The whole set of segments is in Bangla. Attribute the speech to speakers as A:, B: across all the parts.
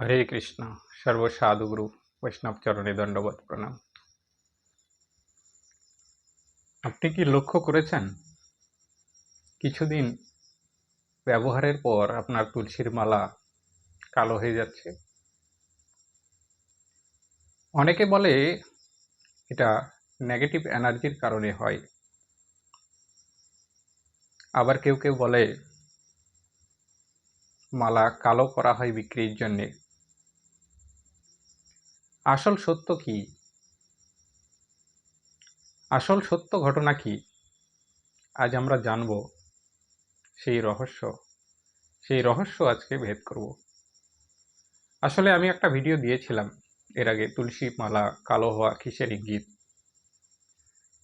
A: হরে কৃষ্ণ, সর্বসাধুগুরু বৈষ্ণব চরণে দণ্ডবোধ প্রণাম। আপনি কি লক্ষ্য করেছেন? কিছুদিন ব্যবহারের পর আপনার তুলসীর মালা কালো হয়ে যাচ্ছে। অনেকে বলে এটা নেগেটিভ এনার্জির কারণে হয়। আবার কেউ কেউ বলে মালা কালো করা হয় বিক্রির জন্যে। আসল সত্য কি? আসল সত্য ঘটনা কি? আজ আমরা জানব সেই রহস্য। সেই রহস্য আজকে ভেদ করব। আসলে আমি একটা ভিডিও দিয়েছিলাম, এর আগে তুলসী মালা কালো হওয়া কিসের ইঙ্গিত?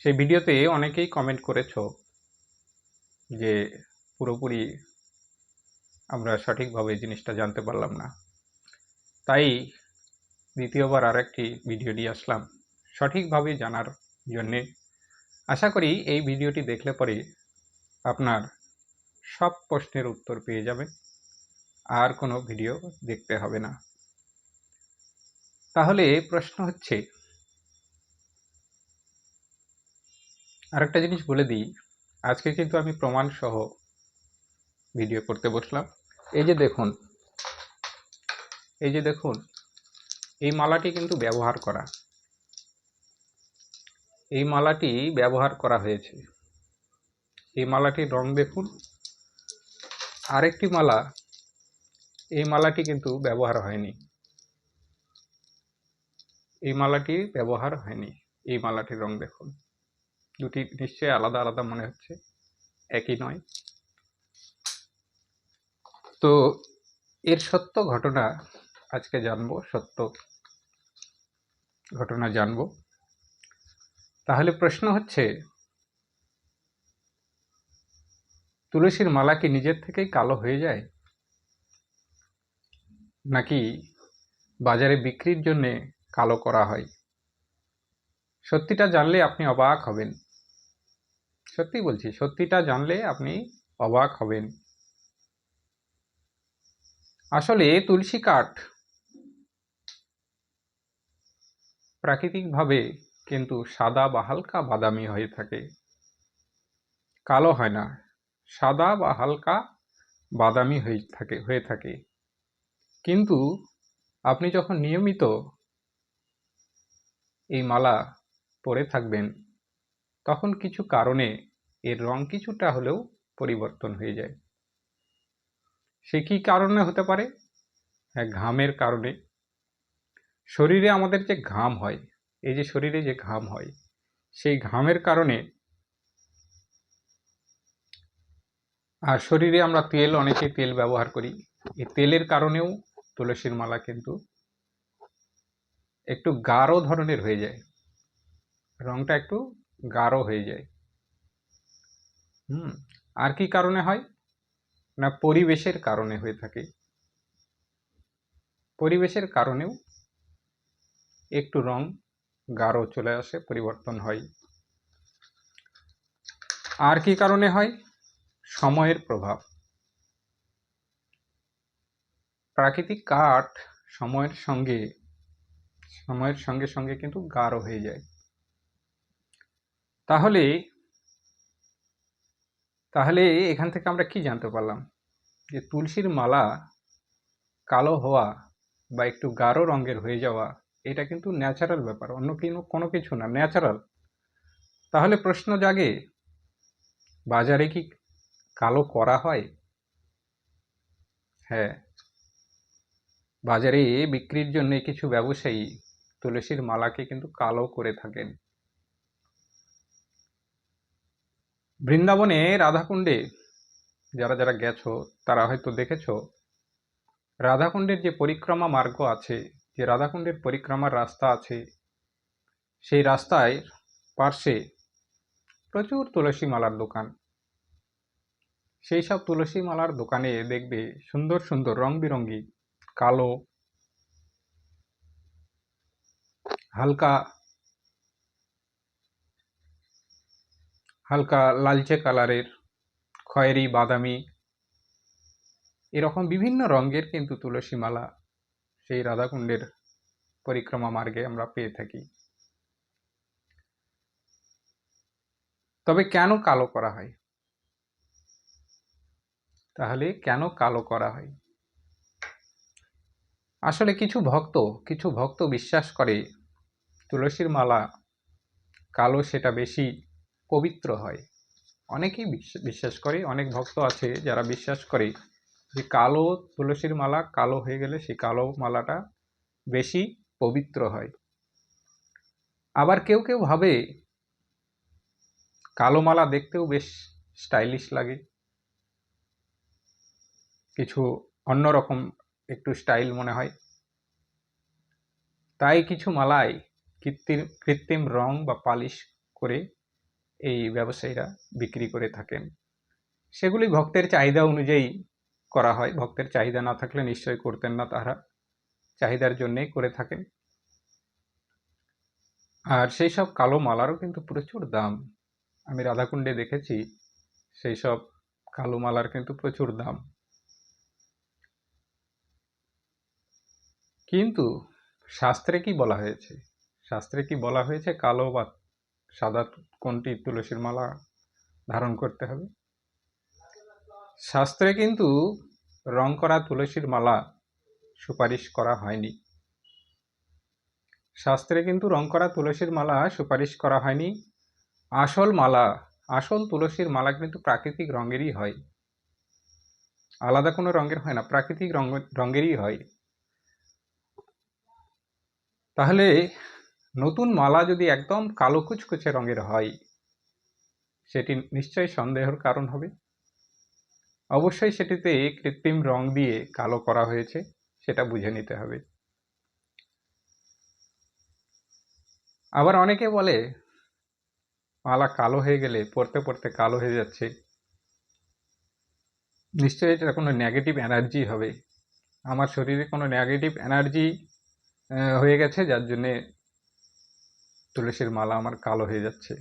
A: সেই ভিডিওতে অনেকেই কমেন্ট করেছ যে পুরোপুরি আমরা সঠিকভাবে জিনিসটা জানতে পারলাম না। তাই দ্বিতীয়বার আর একটি ভিডিও নিয়ে আসলাম। সঠিকভাবে জানার জন্যে আশা করি এই ভিডিওটি দেখলে পরে আপনার সব প্রশ্নের উত্তর পেয়ে যাবেন, আর কোনো ভিডিও দেখতে হবে না। তাহলে প্রশ্ন হচ্ছে, আরেকটা জিনিস বলে দিই, আজকে কিন্তু আমি প্রমাণ সহ ভিডিও করতে বসলাম। এই যে দেখুন, এই যে দেখুন এই মালাটি কিন্তু ব্যবহার করা। এই মালাটি ব্যবহার করা হয়েছে। এই মালাটির রং দেখুন। আরেকটি মালা, এই মালাটি কিন্তু ব্যবহার হয়নি। এই মালাটি ব্যবহার হয়নি। এই মালাটির রং দেখুন। দুটি নিশ্চয়ই আলাদা আলাদা মনে হচ্ছে। একই নয়। তো এর সত্য ঘটনা আজকে জানব, সত্য ঘটনা জানব। তাহলে প্রশ্ন হচ্ছে, তুলসীর মালা কি নিজের থেকেই কালো হয়ে যায়? নাকি বাজারে বিক্রির জন্য কালো করা হয়? সত্যিটা জানলে আপনি অবাক হবেন। সত্যি বলছি, সত্যিটা জানলে আপনি অবাক হবেন। আসলে তুলসী কাঠ প্রাকৃতিকভাবে কিন্তু সাদা বা হালকা বাদামি হয়ে থাকে। কালো হয় না, সাদা বা হালকা বাদামি হয়ে থাকে হয়ে থাকে। কিন্তু আপনি যখন নিয়মিত এই মালা পরে থাকবেন, তখন কিছু কারণে এর রং কিছুটা হলেও পরিবর্তন হয়ে যায়। সে কি কারণে হতে পারে? হ্যাঁ ঘামের কারণে। শরীরে আমাদের যে ঘাম হয়, এই যে শরীরে যে ঘাম হয়, সেই ঘামের কারণে আর শরীরে আমরা তেল, অনেকে তেল ব্যবহার করি। এই তেলের কারণেও তুলসীর মালা কিন্তু একটু গাঢ় ধরনের হয়ে যায়। রংটা একটু গাঢ় হয়ে যায়। হুম, আর কি কারণে হয়? না, পরিবেশের কারণে হয়ে থাকে। পরিবেশের কারণেও একটু রং গাঢ় চলে আসে, পরিবর্তন হয়। আর কি কারণে হয়? সময়ের প্রভাব। প্রাকৃতিক কাঠ সময়ের সঙ্গে সময়ের সঙ্গে সঙ্গে কিন্তু গাঢ় হয়ে যায়। তাহলে তাহলে এখান থেকে আমরা কি জানতে পারলাম? যে তুলসীর মালা কালো হওয়া বা একটু গাঢ় রঙের হয়ে যাওয়া এটা কিন্তু ন্যাচারাল ব্যাপার, অন্য কোনো কোনো কিছু না ন্যাচারাল তাহলে প্রশ্ন জাগে, বাজারে কি কালো করা হয়? হ্যাঁ। বাজারে বিক্রির জন্য কিছু ব্যবসায়ী তুলসীর মালাকে কিন্তু কালো করে থাকেন। বৃন্দাবনে রাধাকুণ্ডে, যারা যারা গেছো, তারা হয়তো দেখেছ, রাধাকুণ্ডের যে পরিক্রমা মার্গ আছে যে রাধাকুণ্ডের পরিক্রমার রাস্তা আছে, সেই রাস্তায় পার্শ্বে প্রচুর তুলসী মালার দোকান। সেই সব তুলসী মালার দোকানে দেখবে সুন্দর সুন্দর রং বিরঙ্গি কালো, হালকা হালকা লালচে কালারের খয়েরি, বাদামি, এরকম বিভিন্ন রঙের কিন্তু তুলসী মালা সেই রাধাকুণ্ডের পরিক্রমা মার্গে আমরা পেয়ে থাকি। তবে কেন কালো করা হয়? তাহলে কেন কালো করা হয়? আসলে কিছু ভক্ত কিছু ভক্ত বিশ্বাস করে তুলসীর মালা কালো সেটা বেশি পবিত্র হয়। অনেকেই বিশ্ব- বিশ্বাস করে, অনেক ভক্ত আছে যারা বিশ্বাস করে যে কালো তুলসীর মালা কালো হয়ে গেলে সেই কালো মালাটা বেশি পবিত্র হয়। আবার কেউ কেউ ভাবে কালো মালা দেখতেও বেশ স্টাইলিশ লাগে। কিছু অন্যরকম একটু স্টাইল মনে হয়। তাই কিছু মালায় কৃত্রিম কৃত্রিম রং বা পালিশ করে এই ব্যবসায়ীরা বিক্রি করে থাকেন। সেগুলি ভক্তের চাহিদা অনুযায়ী করা হয়। ভক্তের চাহিদা না থাকলে নিশ্চয়ই করতেন না তারা চাহিদার জন্যেই করে থাকেন। আর সেই সব কালো মালারও কিন্তু প্রচুর দাম। আমি রাধাকুণ্ডে দেখেছি, সেই সব কালো মালার কিন্তু প্রচুর দাম। কিন্তু শাস্ত্রে কি বলা হয়েছে? শাস্ত্রে কি বলা হয়েছে, কালো বা সাদা কোনটি তুলসীর মালা ধারণ করতে হবে? শাস্ত্রে কিন্তু রং করা তুলসীর মালা সুপারিশ করা হয়নি। শাস্ত্রে কিন্তু রং করা তুলসীর মালা সুপারিশ করা হয়নি। আসল মালা, আসল তুলসীর মালা কিন্তু প্রাকৃতিক রঙেরই হয়। আলাদা কোনো রঙের হয় না, প্রাকৃতিক রঙ, রঙেরই হয়। তাহলে নতুন মালা যদি একদম কালো কুচকুচে রঙের হয়, সেটি নিশ্চয়ই সন্দেহের কারণ হবে। অবশ্যই সেটিতে কৃত্রিম রং দিয়ে কালো করা হয়েছে, সেটা বুঝে নিতে হবে। আবার অনেকে বলে, মালা কালো হয়ে গেলে পড়তে পড়তে কালো হয়ে যাচ্ছে। নিশ্চয়ই এটা কোনো নেগেটিভ এনার্জি হবে। আমার শরীরে কোনো নেগেটিভ এনার্জি হয়ে গেছে, যার জন্যে তুলসীর মালা আমার কালো হয়ে যাচ্ছে।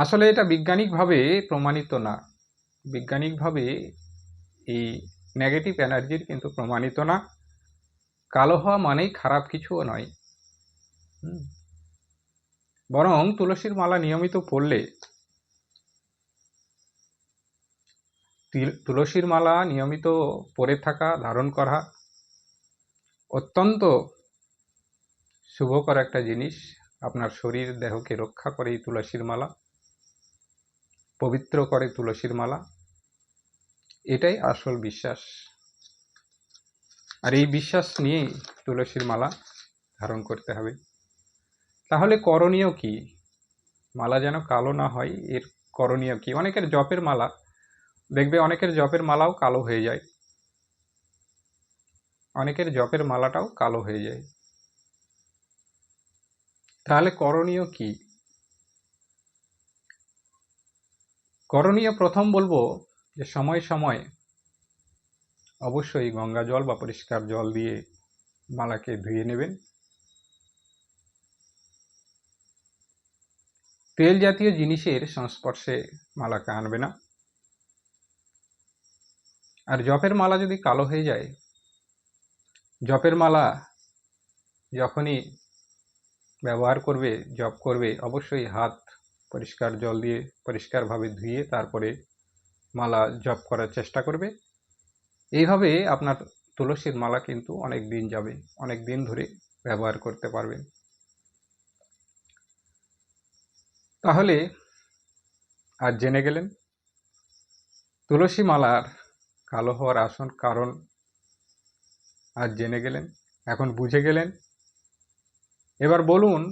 A: আসলে এটা বিজ্ঞানিকভাবে প্রমাণিত না। বিজ্ঞানিকভাবে এই নেগেটিভ এনার্জির কিন্তু প্রমাণিত না। কালো হওয়া মানেই খারাপ কিছুও নয়। বরং তুলসীর মালা নিয়মিত পড়লে তিল- তুলসীর মালা নিয়মিত পরে থাকা, ধারণ করা অত্যন্ত শুভকর একটা জিনিস। আপনার শরীর দেহকে রক্ষা করে এই তুলসীর মালা। পবিত্র করে তুলসীর মালা। এটাই আসল বিশ্বাস। আর এই বিশ্বাস নিয়েই তুলসীর মালা ধারণ করতে হবে। তাহলে করণীয় কি? মালা যেন কালো না হয়, এর করণীয় কি? অনেকের জপের মালা, দেখবে অনেকের জপের মালাও কালো হয়ে যায়। অনেকের জপের মালাটাও কালো হয়ে যায়। তাহলে করণীয় কি? করণীয় প্রথম বলব যে সময় সময় অবশ্যই গঙ্গা জল বা পরিষ্কার জল দিয়ে মালাকে ধুয়ে নেবেন। তেল জাতীয় জিনিসের সংস্পর্শে মালাকে আনবে না। আর জপের মালা যদি কালো হয়ে যায়, জপের মালা যখনই ব্যবহার করবে, জপ করবে, অবশ্যই হাত পরিষ্কার জল দিয়ে পরিষ্কারভাবে ধুয়ে তারপরে মালা জপ করার চেষ্টা করবে। এইভাবে আপনার তুলসীর মালা কিন্তু অনেক দিন যাবে, অনেক দিন ধরে ব্যবহার করতে পারবেন। তাহলে আজ জেনে গেলেন, তুলসী মালার কালো হওয়ার আসন কারণ আজ জেনে গেলেন, এখন বুঝে গেলেন। এবার বলুন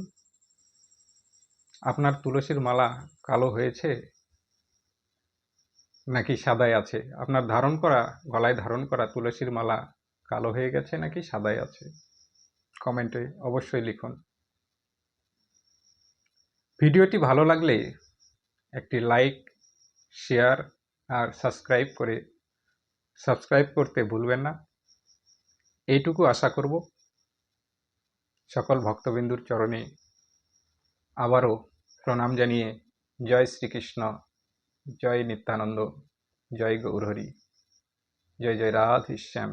A: আপনার তুলসীর মালা কালো হয়েছে? নাকি সাদাই আছে? আপনার ধারণ করা, গলায় ধারণ করা তুলসীর মালা কালো হয়ে গেছে নাকি সাদাই আছে? কমেন্টে অবশ্যই লিখুন। ভিডিওটি ভালো লাগলে একটি লাইক, শেয়ার আর সাবস্ক্রাইব করে সাবস্ক্রাইব করতে ভুলবেন না। এইটুকু আশা করব। সকল ভক্তবিন্দুর চরণে আবারও প্রণাম জানিয়ে জয় শ্রীকৃষ্ণ জয় নিত্যানন্দ জয় গৌরহরি জয় জয় রাধেশ্যাম